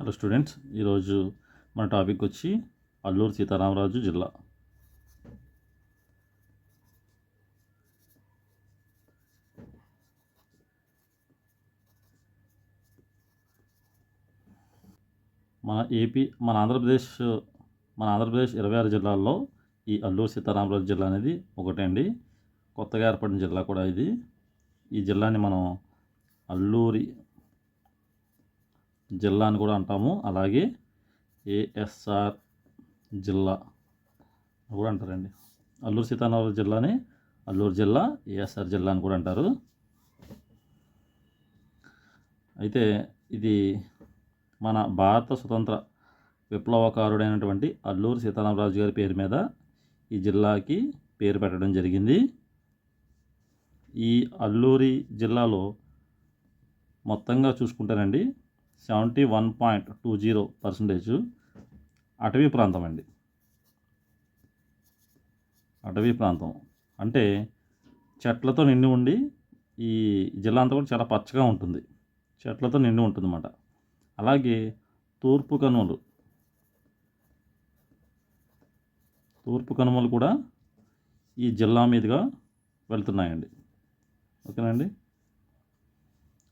Hello students ఈరోజు మన topic వచ్చి అల్లూరు సీతారామరాజు జిల్లా. మన ఏపీ మన ఆంధ్రప్రదేశ్ మన ఆంధ్రప్రదేశ్ ఇరవై ఆరు జిల్లాల్లో ఈ అల్లూరు సీతారామరాజు జిల్లా అనేది ఒకటే అండి కొత్తగా ఏర్పడిన జిల్లా కూడా ఇది. ఈ జిల్లాని మనం అల్లూరి జిల్లా అని కూడా అంటాము. అలాగే ఏఎస్ఆర్ జిల్లా అని కూడా అంటారండి. అల్లూరు సీతారామరాజు జిల్లాని అల్లూరు జిల్లా ఏఎస్ఆర్ జిల్లా అని కూడా అంటారు. అయితే ఇది మన భారత స్వతంత్ర విప్లవకారుడైనటువంటి అల్లూరు సీతారామరాజు గారి పేరు మీద ఈ జిల్లాకి పేరు పెట్టడం జరిగింది. ఈ అల్లూరి జిల్లాలో మొత్తంగా చూసుకుంటానండి seventy one point two zero percentage అటవీ ప్రాంతం అండి. అటవీ ప్రాంతం. అంటే చెట్లతో నిండి ఉండి ఈ జిల్లా అంతా కూడా చాలా పచ్చగా ఉంటుంది. చెట్లతో నిండి ఉంటుంది అన్నమాట అలాగే తూర్పు కనుమలు. తూర్పు కనుమలు కూడా ఈ జిల్లా మీదుగా వెళ్తున్నాయండి. ఓకేనండి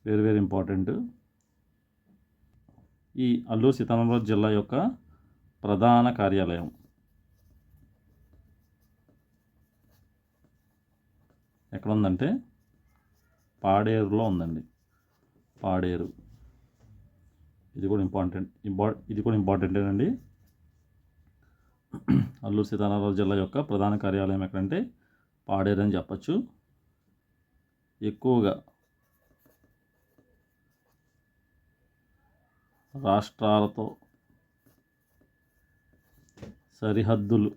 వెరీ వెరీ ఇంపార్టెంట్ ఈ అల్లూరు సీతారామరాజు జిల్లా యొక్క ప్రధాన కార్యాలయం. ఎక్కడ ఉందంటే పాడేరులో ఉందండి. పాడేరు. ఇది కూడా ఇంపార్టెంట్ ఇంపా ఇది కూడా ఇంపార్టెంటేనండి. అల్లూరు సీతారామరాజు జిల్లా యొక్క ప్రధాన కార్యాలయం ఎక్కడంటే పాడేరు అని చెప్పచ్చు. ఎక్కువగా రాష్ట్రాలతో సరిహద్దులు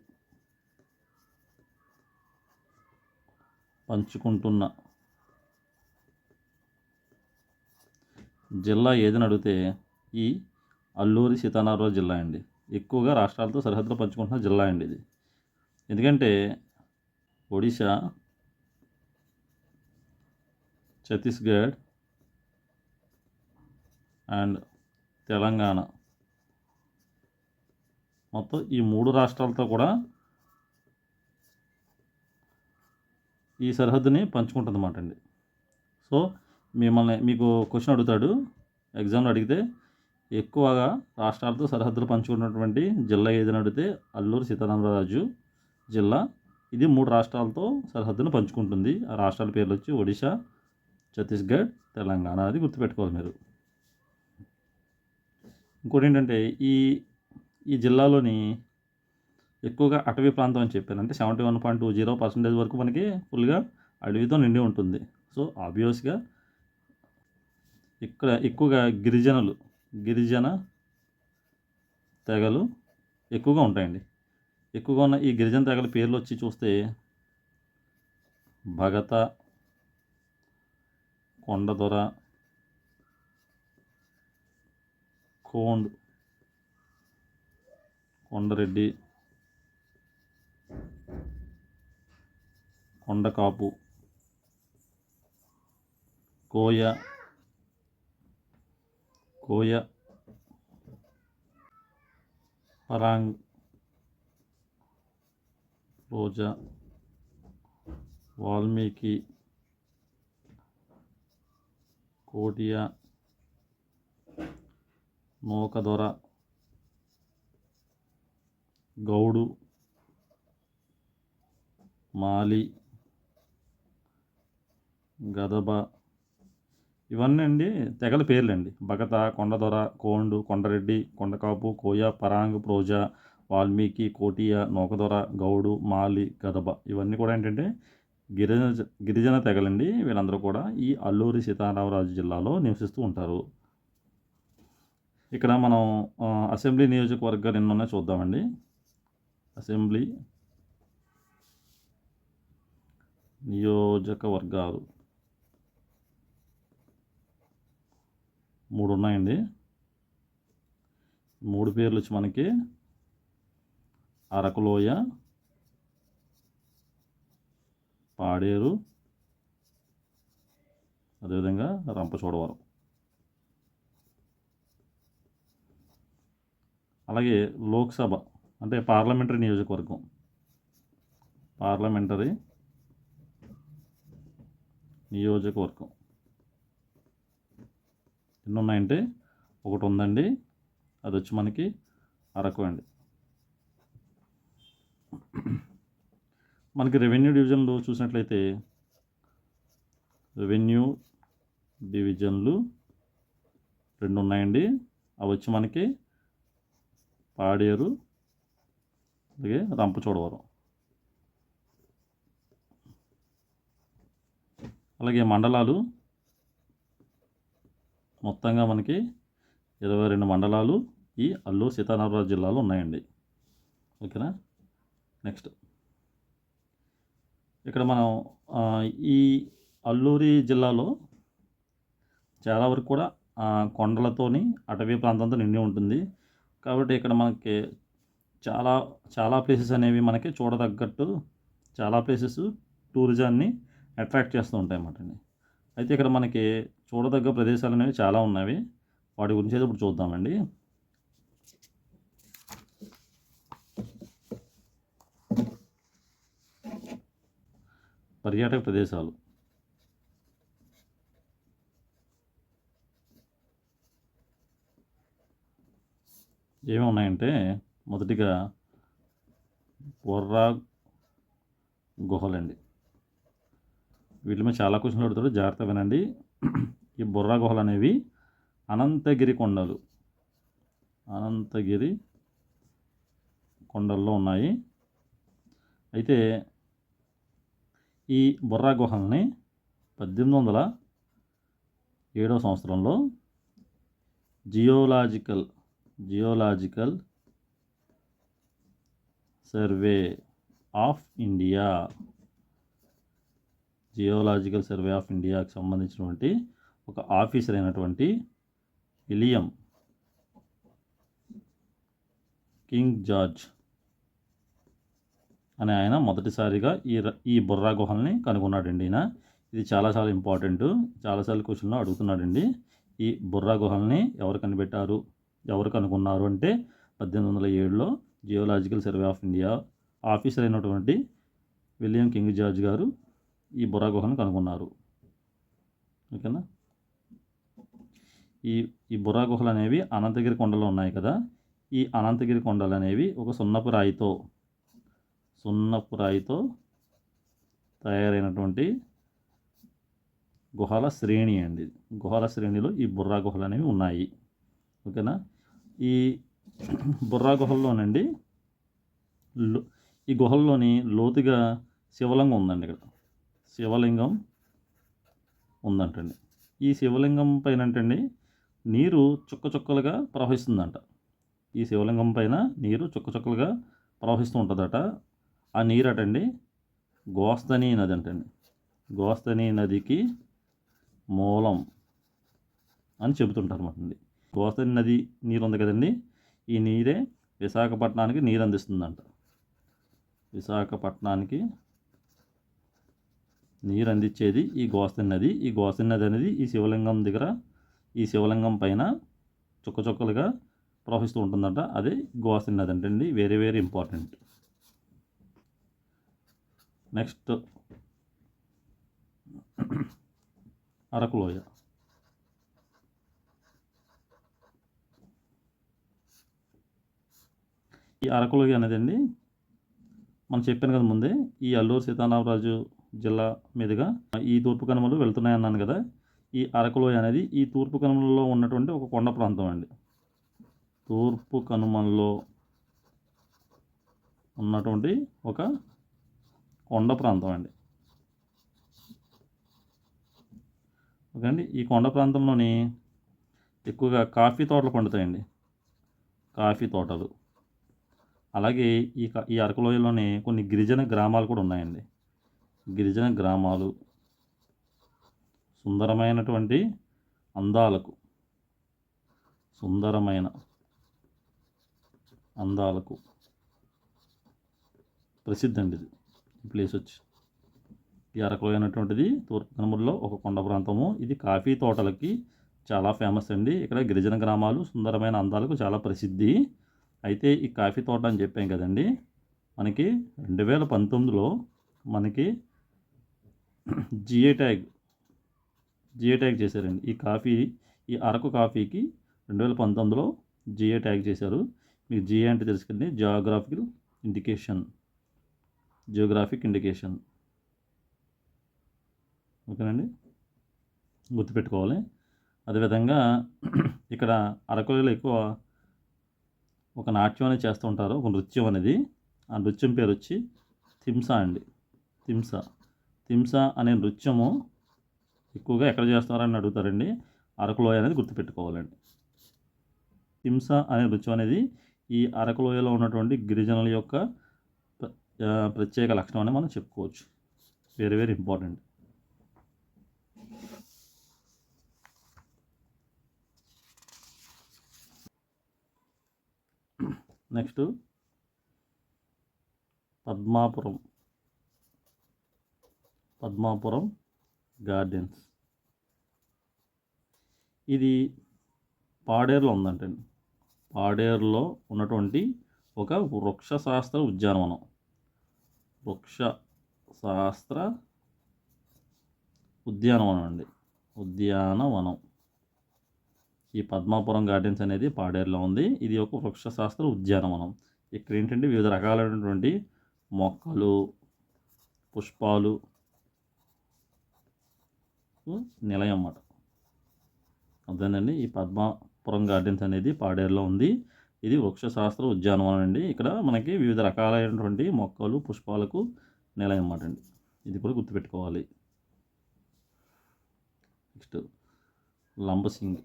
పంచుకుంటున్న జిల్లా ఏదని అడిగితే ఈ అల్లూరి సీతారామరాజు జిల్లా అండి. ఎక్కువగా రాష్ట్రాలతో సరిహద్దులు పంచుకుంటున్న జిల్లా అండి ఇది. ఎందుకంటే ఒడిశా ఛత్తీస్గఢ్ అండ్ తెలంగాణ. మొత్తం ఈ మూడు రాష్ట్రాలతో కూడా ఈ సరిహద్దుని పంచుకుంటుంది అన్నమాట అండి. సో మిమ్మల్ని మీకు క్వశ్చన్ అడుగుతాడు. ఎగ్జామ్లో అడిగితే ఎక్కువగా రాష్ట్రాలతో సరిహద్దులు పంచుకున్నటువంటి జిల్లా ఏదైనా అడిగితే అల్లూరు సీతారామరాజు జిల్లా. ఇది మూడు రాష్ట్రాలతో సరిహద్దును పంచుకుంటుంది. ఆ రాష్ట్రాల పేర్లు వచ్చి ఒడిశా ఛత్తీస్గఢ్ తెలంగాణ. అది గుర్తుపెట్టుకోవాలి మీరు. ఇంకోటి ఏంటంటే ఈ ఈ జిల్లాలోని ఎక్కువగా అటవీ ప్రాంతం అని చెప్పాను. అంటే seventy one point two zero percentage వరకు మనకి ఫుల్గా అడవితో నిండి ఉంటుంది. సో ఆబ్వియస్గా ఇక్కడ ఎక్కువగా గిరిజనులు గిరిజన తెగలు ఎక్కువగా ఉంటాయండి. ఎక్కువగా ఉన్న ఈ గిరిజన తెగల పేర్లు వచ్చి చూస్తే భగత కొండదొర కోండ్. కొండరెడ్డి. కొండకాపు. కోయ. కోయ. పరాంగ్. రోజా. వాల్మీకి. కోటియా. నూకదొర గౌడు మాలి గదబ. ఇవన్నీ అండి తెగల పేర్లండి. భగత కొండదొర కోండు కొండరెడ్డి కొండకాపు కోయ పరాంగ్ ప్రోజా వాల్మీకి కోటియ నూకదొర గౌడు మాలి గదబ. ఇవన్నీ కూడా ఏంటంటే గిరిజన గిరిజన తెగలండి. వీళ్ళందరూ కూడా ఈ అల్లూరి సీతారామరాజు జిల్లాలో నివసిస్తూ ఉంటారు. ఇక్కడ మనం అసెంబ్లీ నియోజకవర్గాలు ఎన్ని ఉన్నాయో చూద్దామండి. అసెంబ్లీ నియోజకవర్గాలు మూడు ఉన్నాయండి. మూడు పేర్లు వచ్చి మనకి అరకులోయ పాడేరు అదేవిధంగా రంపచోడవరం. అలాగే లోక్సభ అంటే పార్లమెంటరీ నియోజకవర్గం. పార్లమెంటరీ నియోజకవర్గం. ఎన్ని ఉన్నాయంటే ఒకటి ఉందండి అది వచ్చి మనకి అరకు అండి. మనకి రెవెన్యూ డివిజన్లు చూసినట్లయితే రెవెన్యూ డివిజన్లు రెండు ఉన్నాయండి అవి వచ్చి మనకి పాడేరు అలాగే రంపచోడవరం అలాగే మండలాలు మొత్తంగా మనకి ఇరవై రెండు మండలాలు ఈ అల్లూరు సీతారామరాజు జిల్లాలో ఉన్నాయండి. ఓకేనా? నెక్స్ట్. ఇక్కడ మనం ఈ అల్లూరి జిల్లాలో చాలా వరకు కూడా కొండలతోని అటవీ ప్రాంతంతో నిండి ఉంటుంది. కాబట్టి ఇక్కడ మనకి చాలా చాలా ప్లేసెస్ అనేవి మనకి చూడదగ్గట్టు చాలా ప్లేసెస్ టూరిజాన్ని అట్రాక్ట్ చేస్తూ ఉంటాయి అన్నమాట అండి. అయితే ఇక్కడ మనకి చూడదగ్గ ప్రదేశాలు అనేవి చాలా ఉన్నవి. వాటి గురించి అయితే ఇప్పుడు చూద్దామండి. పర్యాటక ప్రదేశాలు. ఏమి ఉన్నాయంటే మొదటిగా బొర్రా గుహలండి. వీటి మీద చాలా క్వశ్చన్లు అడుగుతాడు జాగ్రత్త వినండి. ఈ బొర్రా గుహలు అనేవి అనంతగిరి కొండలు. అనంతగిరి కొండల్లో ఉన్నాయి. అయితే ఈ బొర్రా గుహల్ని పద్దెనిమిది వందల ఏడవ సంవత్సరంలో geological geological survey of India. Geological survey of ఇండియాకి సంబంధించినటువంటి ఒక ఆఫీసర్ అయినటువంటి విలియం కింగ్ జార్జ్ అనే ఆయన మొదటిసారిగా ఈ ఈ బుర్రా గుహల్ని కనుగొన్నాడండి ఈయన. ఇది చాలా చాలా ఇంపార్టెంట్. చాలాసార్లు క్వశ్చన్లో అడుగుతున్నాడండి. ఈ బుర్రా గుహల్ని ఎవరు కనిపెట్టారు? ఎవరు కనుగొన్నారు అంటే పద్దెనిమిది వందల ఏడులో geological survey of India officer అయినటువంటి విలియం కింగ్ జార్జ్ గారు ఈ బుర్రా గుహను కనుగొన్నారు. ఓకేనా? ఈ ఈ బుర్రా గుహలు అనేవి అనంతగిరి కొండలో ఉన్నాయి కదా. ఈ అనంతగిరి కొండలు అనేవి ఒక సున్నపు రాయితో సున్నపు రాయితో తయారైనటువంటి గుహల శ్రేణి అండి. గుహల శ్రేణిలో ఈ బుర్రా గుహలు అనేవి ఉన్నాయి. ఓకేనా? ఈ బుర్రా గుహల్లోనండి. ఈ గుహల్లోని లోతుగా శివలింగం ఉందండి ఇక్కడ. శివలింగం ఉందంటండి. ఈ శివలింగం పైన అంటండి నీరు చుక్క చుక్కలుగా ప్రవహిస్తుందంట. ఈ శివలింగం పైన నీరు చుక్క చుక్కలుగా ప్రవహిస్తూ ఉంటుందట. ఆ నీరు అటండి గోస్తని నది అంటండి గోస్తని నదికి మూలం అని చెబుతుంటారు అన్నమాట అండి నది నీరు ఉంది కదండి. ఈ నీరే విశాఖపట్నానికి నీరు అందిస్తుందంట విశాఖపట్నానికి నీరు అందించేది ఈ గోసరి నది. ఈ గోస్తని నది అనేది ఈ శివలింగం దగ్గర ఈ శివలింగం పైన చుక్క చుక్కలుగా ప్రవహిస్తూ ఉంటుందంట. అదే గోస్తని నది అంటండి వెరీ వెరీ ఇంపార్టెంట్. నెక్స్ట్ అరకులోయ లోయ ఈ అరకు అనేది అండి మనం చెప్పాను కదా ముందే ఈ అల్లూరు సీతారామరాజు జిల్లా మీదుగా ఈ తూర్పు కనుమలు వెళ్తున్నాయి అన్నాను కదా. ఈ అరకులోయ అనేది ఈ తూర్పు కనుమలలో ఉన్నటువంటి ఒక కొండ ప్రాంతం అండి. తూర్పు కనుమల్లో ఉన్నటువంటి ఒక కొండ ప్రాంతం అండి. ఓకే అండి ఈ కొండ ప్రాంతంలోని ఎక్కువగా కాఫీ తోటలు పండుతాయండి. కాఫీ తోటలు. అలాగే ఈ క- ఈ అరకులోయలోనే కొన్ని గిరిజన గ్రామాలు కూడా ఉన్నాయండి. గిరిజన గ్రామాలు సుందరమైనటువంటి అందాలకు సుందరమైన అందాలకు ప్రసిద్ధి అండి ఇది. ఈ ప్లేస్ వచ్చి ఈ అరకులోయ అనేటువంటిది తూర్పు కనుమల్లో ఒక కొండ ప్రాంతము. ఇది కాఫీ తోటలకి చాలా ఫేమస్ అండి. ఇక్కడ గిరిజన గ్రామాలు సుందరమైన అందాలకు చాలా ప్రసిద్ధి. అయితే ఈ కాఫీ తోట అని చెప్పాం కదండి మనకి రెండు వేల పంతొమ్మిదిలో మనకి జిఏ ట్యాగ్ జిఏ ట్యాగ్ చేశారండి. ఈ కాఫీ ఈ అరకు కాఫీకి రెండు వేల పంతొమ్మిదిలో జిఏ ట్యాగ్ చేశారు. మీకు జిఏ అంటే తెలుసుకుంది జియోగ్రాఫికల్ ఇండికేషన్ జియోగ్రాఫిక్ ఇండికేషన్ ఓకేనండి? గుర్తుపెట్టుకోవాలి. అదేవిధంగా ఇక్కడ అరకులలో ఎక్కువ ఒక నాట్యం అనేది చేస్తూ ఉంటారు. ఒక నృత్యం అనేది. ఆ నృత్యం పేరు వచ్చి తింసా అండి. తింసా థింసా అనే నృత్యము ఎక్కువగా ఎక్కడ చేస్తారని అడుగుతారండి. అరకులోయ అనేది గుర్తుపెట్టుకోవాలండి. తింసా అనే నృత్యం అనేది ఈ అరకులోయలో ఉన్నటువంటి గిరిజనుల యొక్క ప్రత్యేక లక్షణం అని మనం చెప్పుకోవచ్చు. Very very important. Next Padmapuram. Padmapuram gardens. ఇది పాడేరులో ఉందంటండి పాడేరులో ఉన్నటువంటి ఒక వృక్ష శాస్త్ర ఉద్యానవనం వృక్ష శాస్త్ర ఉద్యానవనం అండి ఉద్యానవనం. ఈ పద్మాపురం గార్డెన్స్ అనేది పాడేరులో ఉంది. ఇది ఒక వృక్షశాస్త్ర ఉద్యానవనం. ఇక్కడ ఏంటంటే వివిధ రకాలైనటువంటి మొక్కలు పుష్పాలు నిలయం అన్నమాట అదేనండి ఈ పద్మాపురం గార్డెన్స్ అనేది పాడేరులో ఉంది. ఇది వృక్షశాస్త్ర ఉద్యానవనం అండి. ఇక్కడ మనకి వివిధ రకాలైనటువంటి మొక్కలు పుష్పాలకు నిలయం అన్నమాట అండి. ఇది కూడా గుర్తుపెట్టుకోవాలి. నెక్స్ట్ లంబసింగి.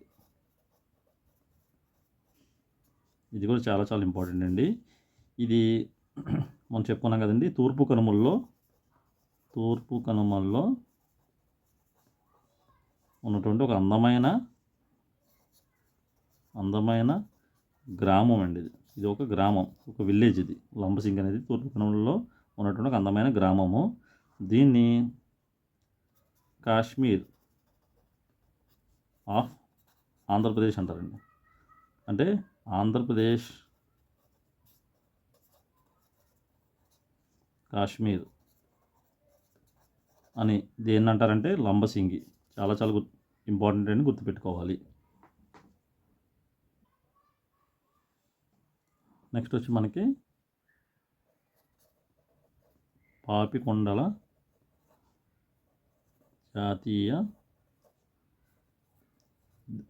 ఇది కూడా చాలా చాలా ఇంపార్టెంట్ అండి. ఇది మనం చెప్పుకున్నాం కదండి తూర్పు కనుమల్లో తూర్పు కనుమల్లో ఉన్నటువంటి ఒక అందమైన అందమైన గ్రామం అండి ఇది. ఇది ఒక గ్రామం ఒక విలేజ్ ఇది. లంబసింగ్ అనేది తూర్పు కనుమల్లో ఉన్నటువంటి ఒక అందమైన గ్రామము. దీన్ని కాశ్మీర్ ఆఫ్ ఆంధ్రప్రదేశ్ అంటారండి. అంటే ఆంధ్రప్రదేశ్ కాశ్మీర్ అని దేన్ని అంటారంటే లంబసింగి. చాలా చాలా గుర్తు ఇంపార్టెంట్ అని గుర్తుపెట్టుకోవాలి. నెక్స్ట్ వచ్చి మనకి పాపికొండల జాతీయ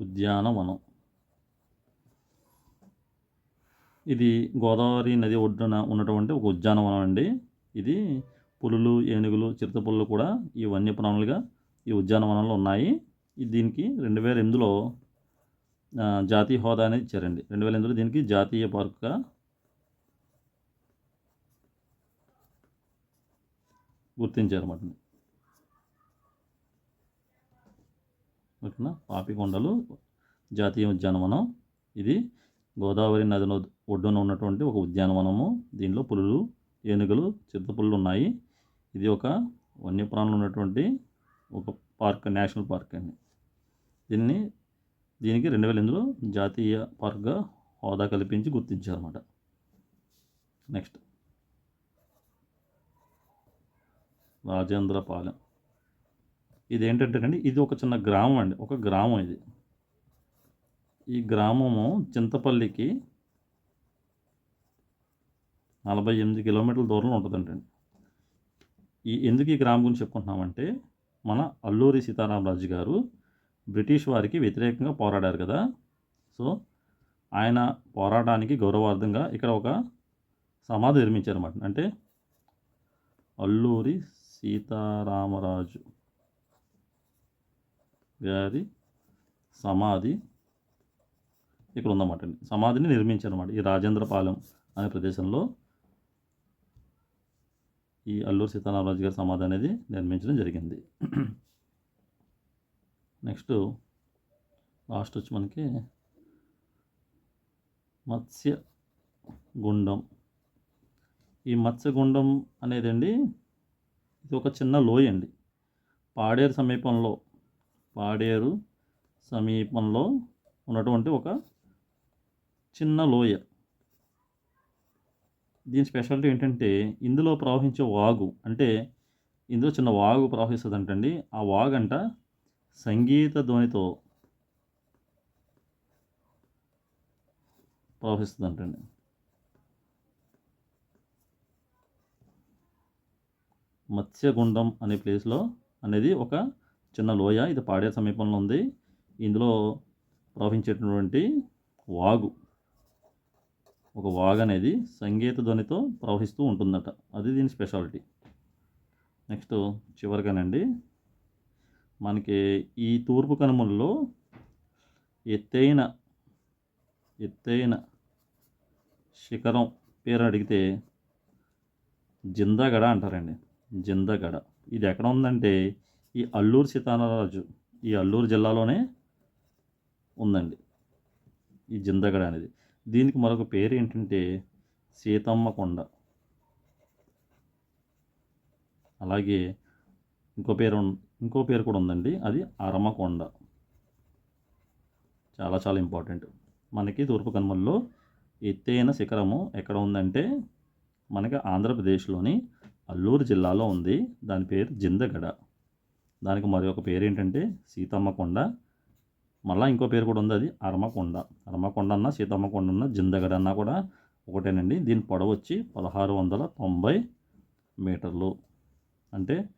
ఉద్యానవనం. ఇది గోదావరి నది ఒడ్డున ఉన్నటువంటి ఒక ఉద్యానవనం అండి. ఇది పులులు ఏనుగులు చిరుతపులులు కూడా ఈ వన్యప్రాణులుగా ఈ ఉద్యానవనంలో ఉన్నాయి. ఇది దీనికి రెండు వేల ఎనిమిదిలో జాతీయ హోదా అనేది ఇచ్చారండి. రెండు వేల ఎనిమిదిలో దీనికి జాతీయ పార్కుగా గుర్తించారు అన్నమాట. ఓకేనా? పాపికొండలు జాతీయ ఉద్యానవనం. ఇది గోదావరి నది ఒడ్డున ఉన్నటువంటి ఒక ఉద్యానవనము. దీనిలో పులులు ఏనుగులు చిరుతపులులు ఉన్నాయి. ఇది ఒక వన్యప్రాణులు ఉన్నటువంటి ఒక పార్క్ నేషనల్ పార్క్ అండి. దీన్ని దీనికి రెండు వేల ఎనిమిదిలో జాతీయ పార్క్గా హోదా కల్పించి గుర్తించారన్నమాట. నెక్స్ట్. రాజేంద్రపాలెం. ఇది ఏంటంటేనండి ఇది ఒక చిన్న గ్రామం అండి. ఒక గ్రామం ఇది. ఈ గ్రామము చింతపల్లికి నలభై ఎనిమిది కిలోమీటర్ల దూరంలో ఉంటుందంటండి ఈ ఎందుకు ఈ గ్రామం గురించి చెప్పుకుంటున్నామంటే మన అల్లూరి సీతారామరాజు గారు బ్రిటిష్ వారికి వ్యతిరేకంగా పోరాడారు కదా. సో ఆయన పోరాటానికి గౌరవార్థంగా ఇక్కడ ఒక సమాధి నిర్మించారన్నమాట. అంటే అల్లూరి సీతారామరాజు గారి సమాధి ఇక్కడ ఉందన్నమాట. అండి సమాధిని నిర్మించారన్నమాట ఈ రాజేంద్రపాలెం అనే ప్రదేశంలో. ఈ అల్లూరు సీతారామరాజు గారి సమాధి అనేది నిర్మించడం జరిగింది. నెక్స్ట్ లాస్ట్ వచ్చి మనకి మత్స్య గుండం ఈ మత్స్యగుండం అనేదండి ఇది ఒక చిన్న లోయ అండి. పాడేరు సమీపంలో పాడేరు సమీపంలో ఉన్నటువంటి ఒక చిన్న లోయ. దీని స్పెషాలిటీ ఏంటంటే ఇందులో ప్రవహించే వాగు అంటే ఇందులో చిన్న వాగు ప్రవహిస్తుంది అంటండి ఆ వాగు అంట సంగీత ధ్వనితో ప్రవహిస్తుంది అంటండి మత్స్యగుండం అనే ప్లేస్లో అనేది ఒక చిన్న లోయ. ఇది పాడే సమీపంలో ఉంది. ఇందులో ప్రవహించేటటువంటి వాగు. ఒక వాగ్ అనేది సంగీత ధ్వనితో ప్రవహిస్తూ ఉంటుందట. అది దీని స్పెషాలిటీ. నెక్స్ట్ చివరిగానండి మనకి ఈ తూర్పు కనుమల్లో ఎత్తైన ఎత్తైన శిఖరం పేరు అడిగితే జిందాగడ అంటారండి. జిందగడ. ఇది ఎక్కడ ఉందంటే ఈ అల్లూరు సీతారామరాజు ఈ అల్లూరు జిల్లాలోనే ఉందండి. ఈ జిందగడ అనేది. దీనికి మరొక పేరు ఏంటంటే సీతమ్మ కొండ. అలాగే ఇంకో పేరు ఇంకో పేరు కూడా ఉందండి. అది అరమకొండ. చాలా చాలా ఇంపార్టెంట్. మనకి తూర్పు కనుమల్లో ఎత్తైన శిఖరము ఎక్కడ ఉందంటే మనకి ఆంధ్రప్రదేశ్లోని అల్లూరు జిల్లాలో ఉంది. దాని పేరు జిందగడ. దానికి మరి ఒక పేరు ఏంటంటే సీతమ్మ కొండ. మళ్ళీ ఇంకో పేరు కూడా ఉంది అది అరమకొండ. అరమకొండ అన్న సీతమ్మ కొండ అన్న జిందగడ అన్న కూడా ఒకటేనండి. దీని పొడవు వచ్చి పదహారు వందల తొంభై మీటర్లు. అంటే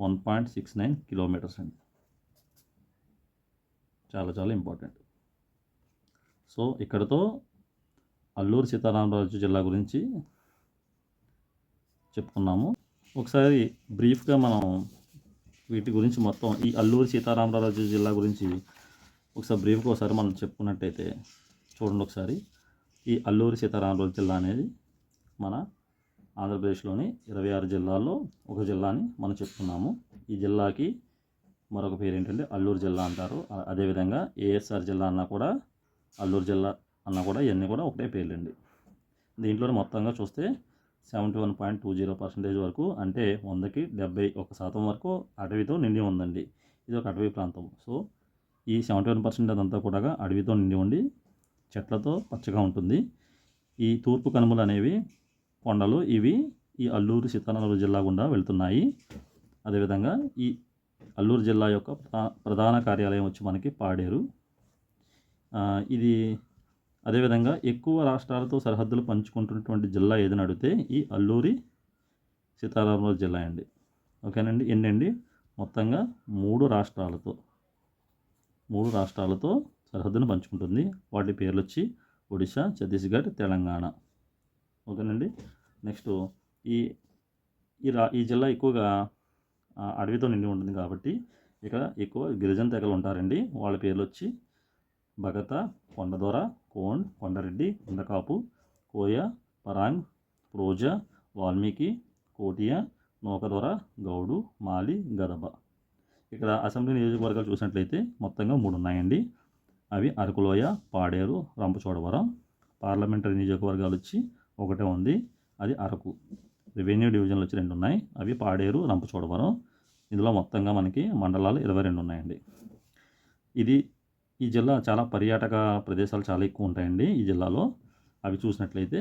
one point six nine kilometres అండి. చాలా చాలా ఇంపార్టెంట్. సో ఇక్కడతో అల్లూరు సీతారామరాజు జిల్లా గురించి చెప్పుకున్నాము. ఒకసారి బ్రీఫ్గా మనం వీటి గురించి మొత్తం ఈ అల్లూరి సీతారామరాజు జిల్లా గురించి ఒకసారి బ్రీఫ్గా ఒకసారి మనం చెప్పుకున్నట్టయితే చూడండి ఒకసారి. ఈ అల్లూరు సీతారామరాజు జిల్లా అనేది మన ఆంధ్రప్రదేశ్లోని ఇరవై ఆరు జిల్లాల్లో ఒక జిల్లాని మనం చెప్పుకున్నాము. ఈ జిల్లాకి మరొక పేరు ఏంటంటే అల్లూరు జిల్లా అంటారు. అదేవిధంగా ఏఎస్ఆర్ జిల్లా అన్నా కూడా అల్లూరు జిల్లా అన్నా కూడా ఇవన్నీ కూడా ఒకటే పేర్లండి. దీంట్లో మొత్తంగా చూస్తే seventy one point two zero percentage వరకు అంటే వందకి డెబ్బై ఒక శాతం వరకు అటవీతో నిండి ఉందండి. ఇది ఒక అటవీ ప్రాంతం. సో ఈ సెవెంటీ వన్ పర్సెంట్ అదంతా కూడా అడవితో నిండి ఉండి చెట్లతో పచ్చగా ఉంటుంది. ఈ తూర్పు కనుమలు అనేవి కొండలు ఇవి ఈ అల్లూరు సీతానగరం జిల్లా గుండా వెళ్తున్నాయి. అదేవిధంగా ఈ అల్లూరు జిల్లా యొక్క ప్రధా- ప్రధాన కార్యాలయం వచ్చి మనకి పాడేరు. ఇది అదేవిధంగా ఎక్కువ రాష్ట్రాలతో సరిహద్దులు పంచుకుంటున్నటువంటి జిల్లా ఏదని అడిగితే ఈ అల్లూరి సీతారామరాజు జిల్లా అండి. ఓకేనండి ఎన్నండి? మొత్తంగా మూడు రాష్ట్రాలతో మూడు రాష్ట్రాలతో సరిహద్దును పంచుకుంటుంది. వాటి పేర్లు వచ్చి ఒడిశా ఛత్తీస్గఢ్ తెలంగాణ. ఓకేనండి? నెక్స్ట్ ఈ ఈ రా ఈ జిల్లా ఎక్కువగా అడవితో నిండి ఉంటుంది కాబట్టి ఇక్కడ ఎక్కువ గిరిజన తెగలు ఉంటారండి. వాళ్ళ పేర్లు వచ్చి భగత కొండదొర కోండ్ కొండరెడ్డి ఇందకాపు కోయ పరాంగ్ ప్రోజ వాల్మీకి కోటియా నూకదొర గౌడు మాలి గదబ. ఇక్కడ అసెంబ్లీ నియోజకవర్గాలు చూసినట్లయితే మొత్తంగా మూడు ఉన్నాయండి. అవి అరకులోయ పాడేరు రంపచోడవరం పార్లమెంటరీ నియోజకవర్గాలు వచ్చి ఒకటే ఉంది. అది అరకు. రెవెన్యూ డివిజన్లు వచ్చి రెండు ఉన్నాయి. అవి పాడేరు రంపచోడవరం. ఇందులో మొత్తంగా మనకి మండలాలు ఇరవై రెండు ఉన్నాయండి. ఇది ఈ జిల్లా చాలా పర్యాటక ప్రదేశాలు చాలా ఎక్కువ ఉంటాయండి ఈ జిల్లాలో. అవి చూసినట్లయితే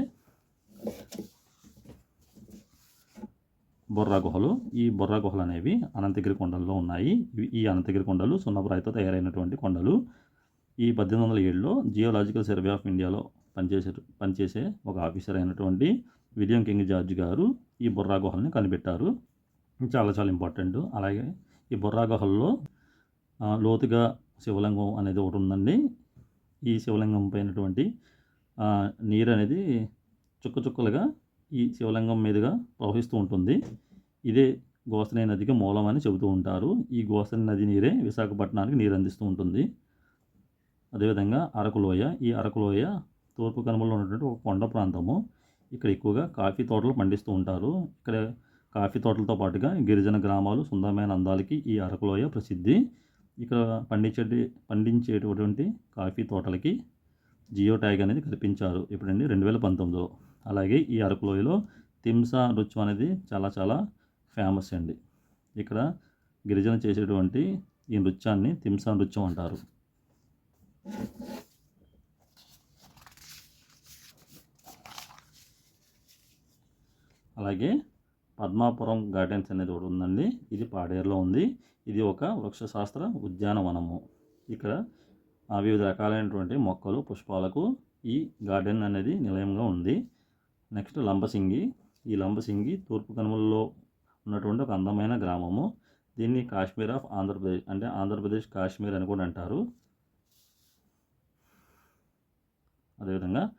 బొర్రా గుహలు. ఈ బొర్రా గుహలు అనేవి అనంతగిరి కొండల్లో ఉన్నాయి. ఈ అనంతగిరి కొండలు సున్నపురాయితో తయారైనటువంటి కొండలు. ఈ పద్దెనిమిది వందల ఏడులో జియోలాజికల్ సర్వే ఆఫ్ ఇండియాలో పనిచేసే పనిచేసే ఒక ఆఫీసర్ అయినటువంటి విలియం కింగ్ జార్జ్ గారు ఈ బొర్రా గుహల్ని కనిపెట్టారు. చాలా చాలా ఇంపార్టెంట్. అలాగే ఈ బొర్రా గుహల్లో లోతుగా శివలింగం అనేది ఒకటి ఉందండి. ఈ శివలింగం పైనటువంటి నీరు అనేది చుక్క చుక్కలుగా ఈ శివలింగం మీదుగా ప్రవహిస్తూ ఉంటుంది. ఇదే గోసనే నదికి మూలం అని చెబుతూ ఉంటారు. ఈ గోసనే నది నీరే విశాఖపట్నానికి నీరు అందిస్తూ ఉంటుంది. అదేవిధంగా అరకులోయ ఈ అరకులోయ తూర్పు కనుమలో ఉన్నటువంటి ఒక కొండ ప్రాంతము. ఇక్కడ ఎక్కువగా కాఫీ తోటలు పండిస్తూ ఉంటారు. ఇక్కడ కాఫీ తోటలతో పాటుగా గిరిజన గ్రామాలు సుందరమైన అందాలకి ఈ అరకులోయ ప్రసిద్ధి. ఇక్కడ పండించే పండించేటటువంటి కాఫీ తోటలకి జియో ట్యాగ్ అనేది కల్పించారు. ఇప్పుడండి రెండు వేల పంతొమ్మిదిలో. అలాగే ఈ అరకులోయలో తిమ్సా నృత్యం అనేది చాలా చాలా ఫేమస్ అండి. ఇక్కడ గిరిజన చేసేటువంటి ఈ నృత్యాన్ని తిమ్సా నృత్యం అంటారు. అలాగే పద్మాపురం గార్డెన్స్ అనేది ఒకటి ఉందండి. ఇది పాడేరులో ఉంది. ఇది ఒక వృక్షశాస్త్ర ఉద్యానవనము. ఇక్కడ ఆ, వివిధ రకాలైనటువంటి మొక్కలు పుష్పాలకు ఈ గార్డెన్ అనేది నిలయంగా ఉంది. నెక్స్ట్ లంబసింగి. ఈ లంబసింగి తూర్పు కనుమలలో ఉన్నటువంటి ఒక అందమైన గ్రామము. దీన్ని కాశ్మీర్ ఆఫ్ ఆంధ్రప్రదేశ్ అంటే ఆంధ్రప్రదేశ్ కాశ్మీర్ అని కూడా అంటారు. అదేవిధంగా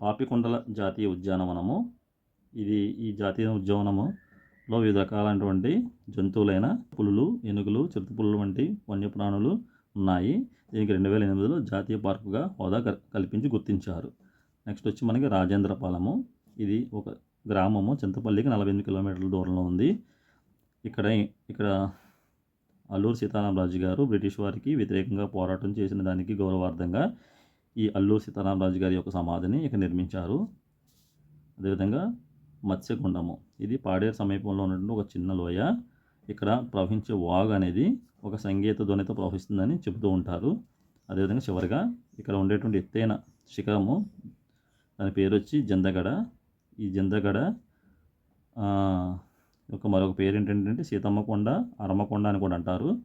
పాపికొండల జాతీయ ఉద్యానవనము. ఇది ఈ జాతీయ లో వివిధ రకాలైనటువంటి జంతువులైన పులులు ఏనుగులు చిరుతపులులు వంటి వన్యప్రాణులు ఉన్నాయి. దీనికి రెండు వేల ఎనిమిదిలో జాతీయ పార్కుగా హోదా కల్- కల్పించి గుర్తించారు. నెక్స్ట్ వచ్చి మనకి రాజేంద్రపాలెము ఇది ఒక గ్రామము. చింతపల్లికి నలభై ఎనిమిది కిలోమీటర్ల దూరంలో ఉంది. ఇక్కడ ఇక్కడ అల్లూరు సీతారామరాజు గారు బ్రిటిష్ వారికి వ్యతిరేకంగా పోరాటం చేసిన దానికి గౌరవార్థంగా ఈ అల్లూరు సీతారామరాజు గారి యొక్క సమాధిని ఇక్కడ నిర్మించారు. అదేవిధంగా మత్స్యగుండము. ఇది పాడేరు సమీపంలో ఉన్నటువంటి ఒక చిన్న లోయ. ఇక్కడ ప్రవహించే వాగ్ అనేది ఒక సంగీత ధ్వనితో ప్రవహిస్తుందని చెబుతూ ఉంటారు. అదేవిధంగా చివరిగా ఇక్కడ ఉండేటువంటి ఎత్తైన శిఖరము దాని పేరు వచ్చి జందగడ. ఈ జందగడ ఆ, యొక్క మరొక పేరు ఏంటంటే సీతమ్మకొండ అరమకొండ అని కూడా అంటారు.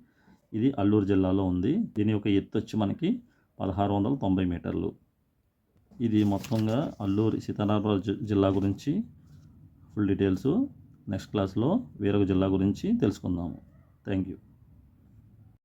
ఇది అల్లూరు జిల్లాలో ఉంది. దీని యొక్క ఎత్తు వచ్చి మనకి పదహారు వందల తొంభై మీటర్లు. ఇది మొత్తంగా అల్లూరి సీతారామరాజు జిల్లా గురించి ఫుల్ డీటెయిల్స్ నెక్స్ట్ క్లాస్లో వేరొక జిల్లా గురించి తెలుసుకుందాము. Thank you.